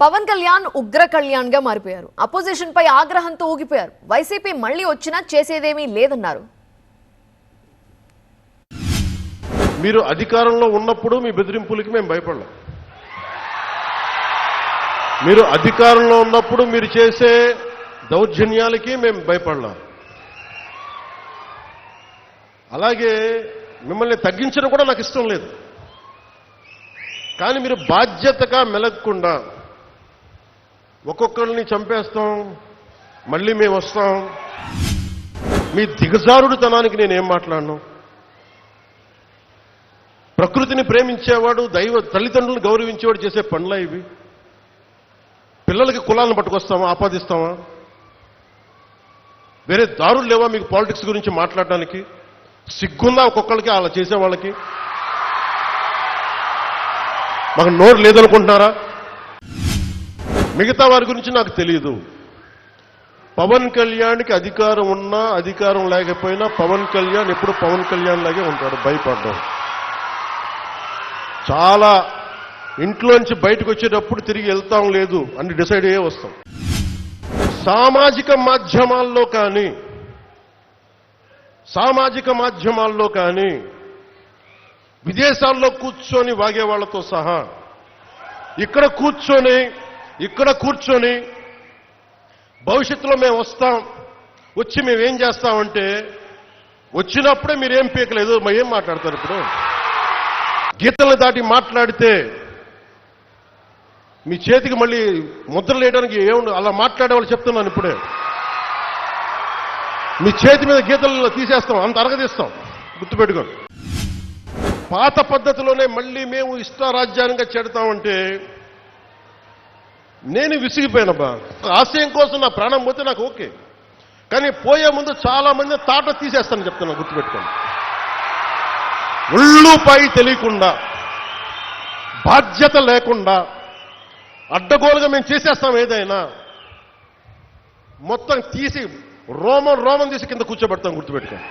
పవన్ కళ్యాణ్ ఉగ్ర కళ్యాణ్గా మారిపోయారు. అపోజిషన్ పై ఆగ్రహంతో ఊగిపోయారు. వైసీపీ మళ్ళీ వచ్చినా చేసేదేమీ లేదన్నారు. మీరు అధికారంలో ఉన్నప్పుడు మీ బెదిరింపులకి మేము భయపడలేం. మీరు అధికారంలో ఉన్నప్పుడు మీరు చేసే దౌర్జన్యాలకి మేము భయపడలేం. అలాగే మిమ్మల్ని తగ్గించడం కూడా నాకు ఇష్టం లేదు. కానీ మీరు బాధ్యతగా మెలగకుండా ఒక్కొక్కరిని చంపేస్తాం మళ్ళీ మేము వస్తాం. మీ దిగజారుడుతనానికి నేనేం మాట్లాడను? ప్రకృతిని ప్రేమించేవాడు దైవ తల్లిదండ్రులను గౌరవించేవాడు చేసే పనులా ఇవి? పిల్లలకి కులాలను పట్టుకొస్తామా ఆపాదిస్తామా? వేరే దారులు లేవా మీకు పాలిటిక్స్ గురించి మాట్లాడడానికి? సిగ్గుందా ఒక్కొక్కరికి అలా చేసే వాళ్ళకి మాకు నోరు లేదనుకుంటున్నారా? మిగతా వారి గురించి నాకు తెలియదు పవన్ కళ్యాణ్కి అధికారం ఉన్నా అధికారం లేకపోయినా పవన్ కళ్యాణ్ ఎప్పుడు పవన్ కళ్యాణ్ లాగే ఉంటాడు భయపడ్డం. చాలా ఇంట్లోంచి బయటకు వచ్చేటప్పుడు తిరిగి వెళ్తాం లేదు అని డిసైడ్ అయ్యే వస్తాం. సామాజిక మాధ్యమాల్లో కానీ సామాజిక మాధ్యమాల్లో కానీ విదేశాల్లో కూర్చొని వాగే వాళ్ళతో సహా ఇక్కడ కూర్చొని ఇక్కడ కూర్చొని భవిష్యత్తులో మేము వస్తాం. వచ్చి మేమేం చేస్తామంటే వచ్చినప్పుడే మీరేం పీకలేదు మరి ఏం మాట్లాడతారు ఇప్పుడు? గీతలను దాటి మాట్లాడితే మీ చేతికి మళ్ళీ ముద్రలేయడానికి వేయడానికి అలా మాట్లాడే వాళ్ళు చెప్తున్నాను ఇప్పుడే. మీ చేతి మీద గీతలు తీసేస్తాం అంత అరగదీస్తాం. గుర్తుపెట్టుకోండి. పాత పద్ధతిలోనే మళ్ళీ మేము ఇష్టారాజ్యానంగా చెడతామంటే నేను విసిగిపోయానబ్బా. ఆశయం కోసం నా ప్రాణం పోతే నాకు ఓకే. కానీ పోయే ముందు చాలా మంది తాట తీసేస్తాను చెప్తున్నాను గుర్తుపెట్టుకోండి. ఒళ్ళుపై తెలియకుండా బాధ్యత లేకుండా అడ్డగోలుగా మేము చేసేస్తాం ఏదైనా మొత్తం తీసి రోమం రోమం తీసి కింద కూర్చోబెడతాం గుర్తుపెట్టుకోండి.